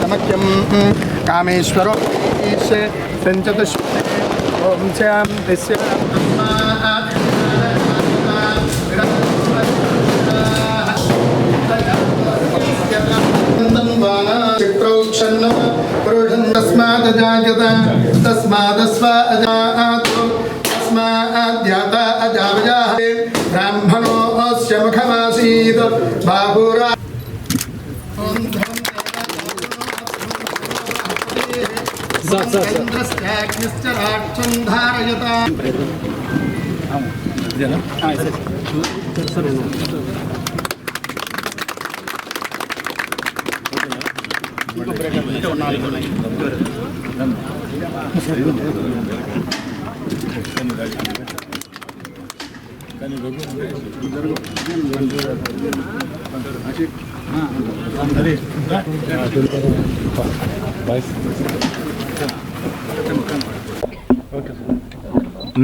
సమఖ్యం కామేశ్వరో ఈశే సంచతుష్ ఓం శ్యాం తస్య తస్మాదజాయత తస్మాదస్వ అజాతో తస్మాద్యాత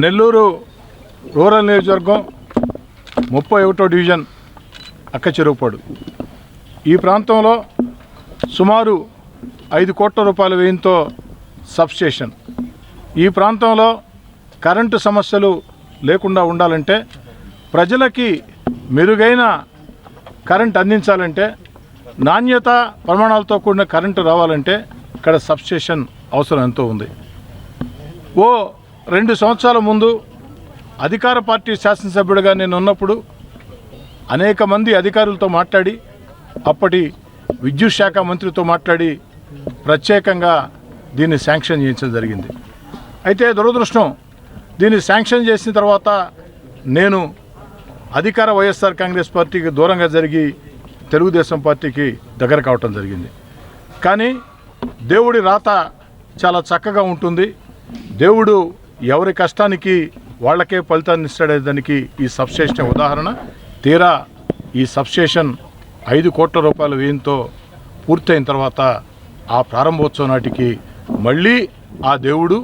నెల్లూరు రూరల్ నియోజకవర్గం ముప్పై ఒకటో డివిజన్ అక్క చెరువుపాడు. ఈ ప్రాంతంలో సుమారు ఐదు కోట్ల రూపాయల వ్యయంతో సబ్స్టేషన్. ఈ ప్రాంతంలో కరెంటు సమస్యలు లేకుండా ఉండాలంటే ప్రజలకి మెరుగైన కరెంట్ అందించాలంటే నాణ్యత ప్రమాణాలతో కూడిన కరెంటు రావాలంటే ఇక్కడ సబ్స్టేషన్ అవసరం ఎంతో ఉంది. ఓ రెండు సంవత్సరాల ముందు అధికార పార్టీ శాసనసభ్యుడిగా నేను ఉన్నప్పుడు అనేక మంది అధికారులతో మాట్లాడి అప్పటి విద్యుత్ శాఖ మంత్రితో మాట్లాడి ప్రత్యేకంగా దీన్ని శాంక్షన్ చేయించడం జరిగింది. అయితే దురదృష్టం దీన్ని శాంక్షన్ చేసిన తర్వాత నేను అధికార వైఎస్ఆర్ కాంగ్రెస్ పార్టీకి దూరంగా జరిగి తెలుగుదేశం పార్టీకి దగ్గర కావటం జరిగింది. కానీ దేవుడి రాత చాలా చక్కగా ఉంటుంది. దేవుడు ఎవరి కష్టానికి వాళ్ళకే ఫలితాన్ని ఇస్తాడే దానికి ఈ సబ్స్టేషన్ ఉదాహరణ. తీరా ఈ సబ్స్టేషన్ ఐదు కోట్ల రూపాయల వ్యయంతో పూర్తయిన తర్వాత ఆ ప్రారంభోత్సవం నాటికి మళ్ళీ ఆ దేవుడు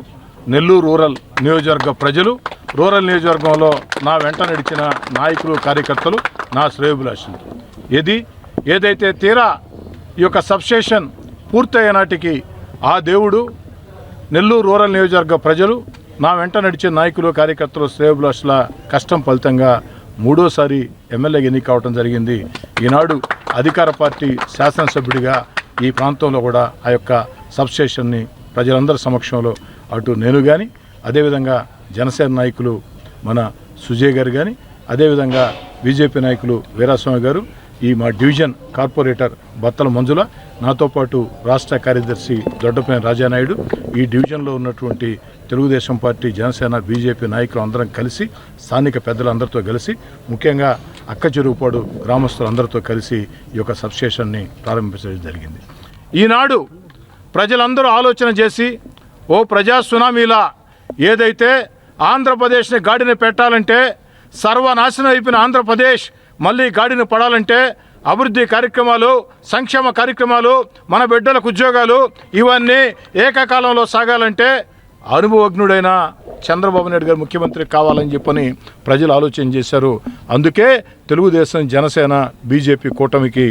నెల్లూరు రూరల్ నియోజకవర్గ ప్రజలు రూరల్ నియోజకవర్గంలో నా వెంట నడిచిన నాయకులు కార్యకర్తలు నా శ్రేయోభిలాషులు. ఇది ఏదైతే తీరా ఈ యొక్క సబ్స్టేషన్ పూర్తయ్యే నాటికి ఆ దేవుడు నెల్లూరు రూరల్ నియోజకవర్గ ప్రజలు నా వెంట నడిచే నాయకులు కార్యకర్తలు శ్రేయోభిలాషుల కష్టం ఫలితంగా మూడోసారి ఎమ్మెల్యే ఎన్నిక కావడం జరిగింది. ఈనాడు అధికార పార్టీ శాసనసభ్యుడిగా ఈ ప్రాంతంలో కూడా ఆ యొక్క సబ్స్టేషన్ని ప్రజలందరి సమక్షంలో అటు నేను కానీ అదేవిధంగా జనసేన నాయకులు మన సుజయ్ గారు కానీ అదేవిధంగా బీజేపీ నాయకులు వీరాస్వామి గారు ఈ మా డివిజన్ కార్పొరేటర్ బత్తల మంజుల నాతో పాటు రాష్ట్ర కార్యదర్శి దొడ్డపైన రాజానాయుడు ఈ డివిజన్లో ఉన్నటువంటి తెలుగుదేశం పార్టీ జనసేన బీజేపీ నాయకులు అందరం కలిసి స్థానిక పెద్దలందరితో కలిసి ముఖ్యంగా అక్క చెరువుపాడు గ్రామస్తులందరితో కలిసి ఈ యొక్క సబ్స్టేషన్ని ప్రారంభించడం జరిగింది. ఈనాడు ప్రజలందరూ ఆలోచన చేసి ఓ ప్రజా సునామీలా ఏదైతే ఆంధ్రప్రదేశ్ని గాడిన పెట్టాలంటే సర్వనాశనం అయిపోయిన ఆంధ్రప్రదేశ్ మళ్ళీ గాడిన పడాలంటే అభివృద్ధి కార్యక్రమాలు సంక్షేమ కార్యక్రమాలు మన బిడ్డలకు ఉద్యోగాలు ఇవన్నీ ఏకకాలంలో సాగాలంటే అనుభవజ్ఞుడైన చంద్రబాబు నాయుడు గారు ముఖ్యమంత్రి కావాలని చెప్పని ప్రజలు ఆలోచన చేశారు. అందుకే తెలుగుదేశం జనసేన బీజేపీ కూటమికి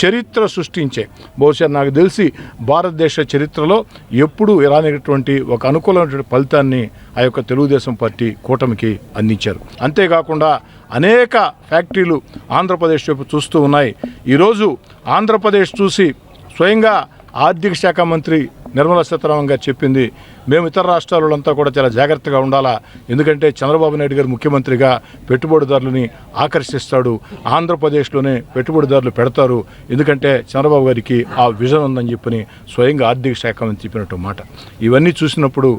చరిత్ర సృష్టించే. బహుశా నాకు తెలిసి భారతదేశ చరిత్రలో ఎప్పుడూ రానిటువంటి ఒక అనుకూలమైనటువంటి ఫలితాన్ని ఆ యొక్క తెలుగుదేశం పార్టీ కూటమికి అందించారు. అంతేకాకుండా అనేక ఫ్యాక్టరీలు ఆంధ్రప్రదేశ్ వైపు చూస్తూ ఉన్నాయి. ఈరోజు ఆంధ్రప్రదేశ్ చూసి స్వయంగా ఆర్థిక శాఖ మంత్రి నిర్మలా సీతారామన్ గారు చెప్పింది మేము ఇతర రాష్ట్రాలంతా కూడా చాలా జాగ్రత్తగా ఉండాలా. ఎందుకంటే చంద్రబాబు నాయుడు గారు ముఖ్యమంత్రిగా పెట్టుబడిదారులని ఆకర్షిస్తాడు. ఆంధ్రప్రదేశ్లోనే పెట్టుబడిదారులు పెడతారు. ఎందుకంటే చంద్రబాబు గారికి ఆ విజన్ ఉందని చెప్పని స్వయంగా ఆర్థిక శాఖ మంత్రి చెప్పినట్టు మాట. ఇవన్నీ చూసినప్పుడు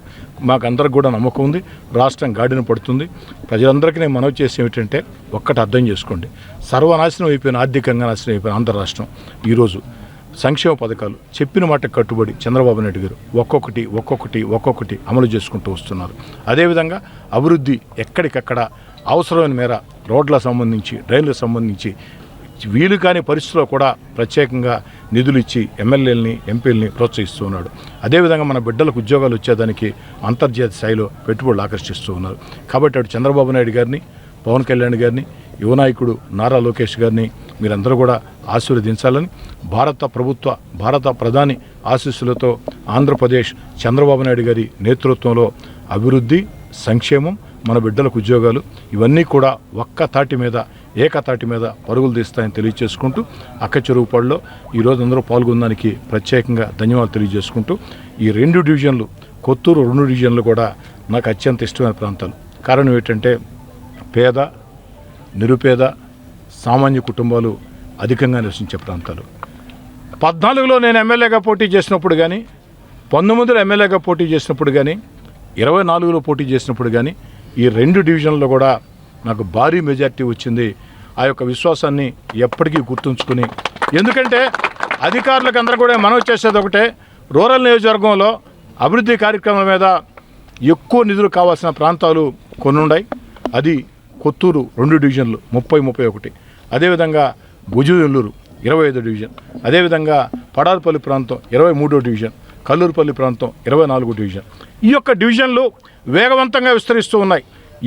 మాకు అందరికి కూడా నమ్మకం ఉంది. రాష్ట్రం గాడిన పడుతుంది. ప్రజలందరికీ నేను మనవి చేసి ఏమిటంటే ఒక్కటి అర్థం చేసుకోండి. సర్వనాశనం అయిపోయిన ఆర్థికంగా నాశనం అయిపోయిన ఆంధ్ర రాష్ట్రం ఈరోజు సంక్షేమ పథకాలు చెప్పిన మాట కట్టుబడి చంద్రబాబు నాయుడు గారు ఒక్కొక్కటి ఒక్కొక్కటి ఒక్కొక్కటి అమలు చేసుకుంటూ వస్తున్నారు. అదేవిధంగా అభివృద్ధి ఎక్కడికక్కడ అవసరమైన మేర రోడ్ల సంబంధించి రైళ్ళకు సంబంధించి వీలు కాని పరిస్థితిలో కూడా ప్రత్యేకంగా నిధులు ఇచ్చి ఎమ్మెల్యేలని ఎంపీలని ప్రోత్సహిస్తూ ఉన్నాడు. అదేవిధంగా మన బిడ్డలకు ఉద్యోగాలు వచ్చేదానికి అంతర్జాతీయ స్థాయిలో పెట్టుబడులు ఆకర్షిస్తూ ఉన్నారు. కాబట్టి అటు చంద్రబాబు నాయుడు గారిని పవన్ కళ్యాణ్ గారిని యువనాయకుడు నారా లోకేష్ గారిని మీరందరూ కూడా ఆశీర్వదించాలని భారత ప్రభుత్వ భారత ప్రధాని ఆశీస్సులతో ఆంధ్రప్రదేశ్ చంద్రబాబు నాయుడు గారి నేతృత్వంలో అభివృద్ధి సంక్షేమం మన బిడ్డలకు ఉద్యోగాలు ఇవన్నీ కూడా ఒక్క తాటి మీద ఏకతాటి మీద పరుగులు తీస్తాయని తెలియజేసుకుంటూ అక్క చెరువుపాడులో ఈరోజు అందరూ పాల్గొనడానికి ప్రత్యేకంగా ధన్యవాదాలు తెలియజేసుకుంటూ ఈ రెండు డివిజన్లు కొత్తూరు రెండు డివిజన్లు కూడా నాకు అత్యంత ఇష్టమైన ప్రాంతాలు. కారణం ఏంటంటే పేద నిరుపేద సామాన్య కుటుంబాలు అధికంగా నివసించే ప్రాంతాలు. పద్నాలుగులో నేను ఎమ్మెల్యేగా పోటీ చేసినప్పుడు కానీ పంతొమ్మిదిలో ఎమ్మెల్యేగా పోటీ చేసినప్పుడు కానీ ఇరవై నాలుగులో పోటీ చేసినప్పుడు కానీ ఈ రెండు డివిజన్లో కూడా నాకు భారీ మెజార్టీ వచ్చింది. ఆ యొక్క విశ్వాసాన్ని ఎప్పటికీ గుర్తుంచుకుని. ఎందుకంటే అధికారులకు అందరూ కూడా మనం చేసేది ఒకటే రూరల్ నియోజకవర్గంలో అభివృద్ధి కార్యక్రమాల మీద ఎక్కువ నిధులు కావాల్సిన ప్రాంతాలు కొన్ని ఉన్నాయి అది కొత్తూరు రెండు డివిజన్లు ముప్పై ముప్పై ఒకటి. అదేవిధంగా భుజనెల్లూరు ఇరవై ఐదో డివిజన్. అదేవిధంగా పడార్పల్లి ప్రాంతం ఇరవై మూడో డివిజన్. కల్లూరుపల్లి ప్రాంతం ఇరవై నాలుగో డివిజన్. ఈ యొక్క డివిజన్లు వేగవంతంగా విస్తరిస్తూ ఉన్నాయి.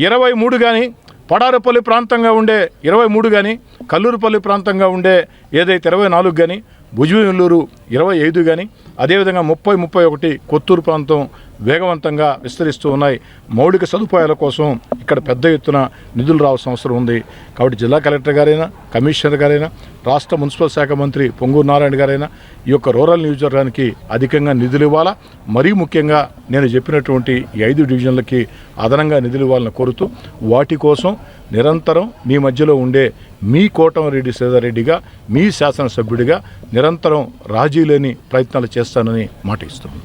ఇరవై మూడు కానీ పడారుపల్లి ప్రాంతంగా ఉండే ఇరవై మూడు కానీ కల్లూరుపల్లి ప్రాంతంగా ఉండే ఏదైతే ఇరవై నాలుగు కానీ భుజనెల్లూరు ఇరవై ఐదు కానీ అదేవిధంగా ముప్పై ముప్పై ఒకటి కొత్తూరు ప్రాంతం వేగవంతంగా విస్తరిస్తూ ఉన్నాయి. మౌలిక సదుపాయాల కోసం ఇక్కడ పెద్ద ఎత్తున నిధులు రావాల్సిన అవసరం ఉంది. కాబట్టి జిల్లా కలెక్టర్ గారైనా కమిషనర్ గారైనా రాష్ట్ర మున్సిపల్ శాఖ మంత్రి పొంగూరు నారాయణ గారైనా ఈ యొక్క రూరల్ నియోజకవర్గానికి అధికంగా నిధులు ఇవ్వాలా? మరీ ముఖ్యంగా నేను చెప్పినటువంటి ఈ ఐదు డివిజన్లకి అదనంగా నిధులు ఇవ్వాలని కోరుతూ వాటి కోసం నిరంతరం మీ మధ్యలో ఉండే మీ కోటం కోటమిరెడ్డి రెడ్డిగా మీ శాసనసభ్యుడిగా నిరంతరం రాజీ లేని ప్రయత్నాలు చేస్తానని మాట ఇస్తున్నాను